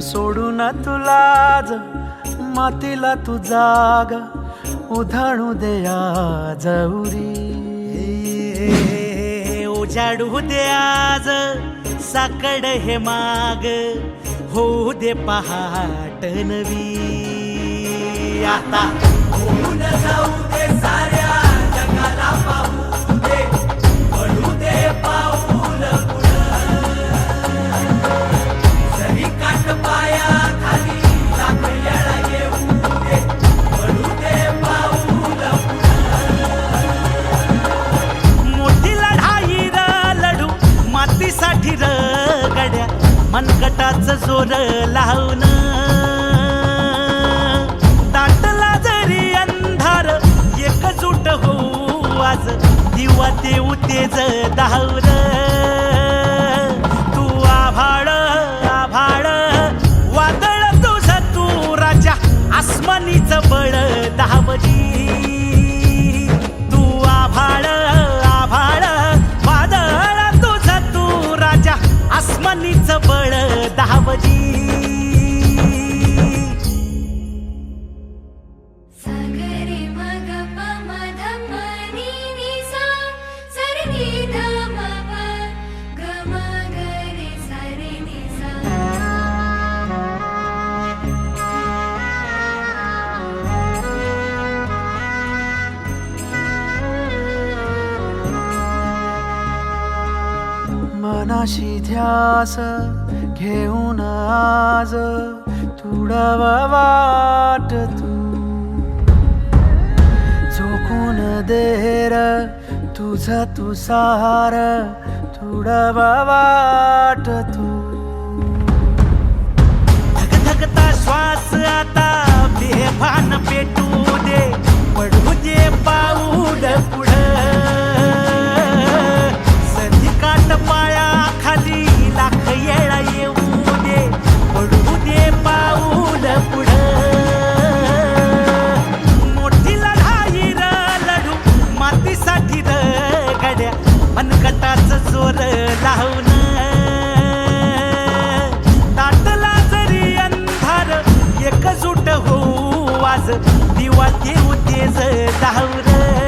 सोडू ना सोडून तुलाज मातीला तू जाग उधाणू देया जवरी उजाडू दे आज साकड हे माग होऊ दे पहाट नवी. आता होऊन जाऊ दे साऱ्या जगाला पाहू दे पडू दे पाऊल पुढं. काट पाया खाली लाख येऊ दे पडू दे पाऊल मोठी लढाई र लढू मातीसाठी र गड्या मनगटाच जोर लावून आज दिवा ते उतेज धावर तू आभाळ मनाशी ध्यास घेऊन आज तुडव वाट तू. झोकून देर तुझ तुसार तुडव वाट तू. धगधगता श्वास आता बेभान पेटू दे. पडू दे पाऊल पुढं. आज दिवा ते तेज धावर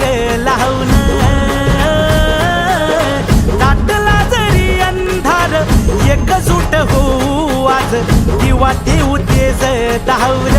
मनगटाच चोर लावून दाटला जरी अंधार एकजूट होऊ आज किंवा देऊ तेज धावर